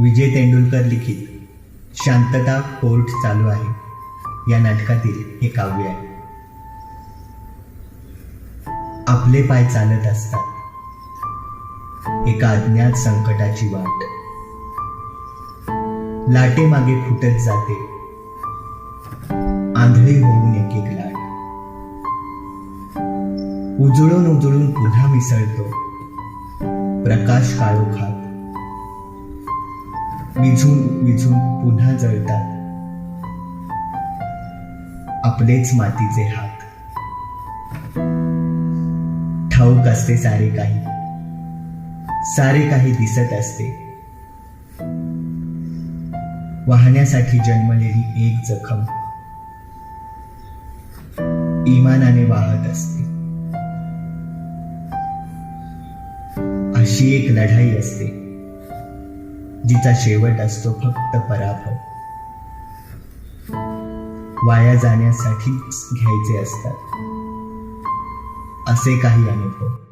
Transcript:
विजय तेंडुलकर लिखित शांतता कोर्ट चालू आहे. या नाटकातील हे काव्य आहे. आपले पाय चालत असतात. एका अज्ञात संकटाची वाट. लाटे मागे फुटत जाते. आंधळी होऊन एक एक लाट. उजळून उजळून पुन्हा मिसळतो. प्रकाश काळोखात. विझून विझून पुन्हा जळतात. आपलेच मातीचे हात. ठाऊक असते सारे काही. सारे काही दिसत असते. वाहण्यासाठी जन्मलेली एक जखम. इमानाने वाहत असते. अशी एक लढाई असते. जिचा शेवट असतो फक्त पराभव. वाया जाण्यासाठीच घ्यायचे असतात. असे काही अनुभव.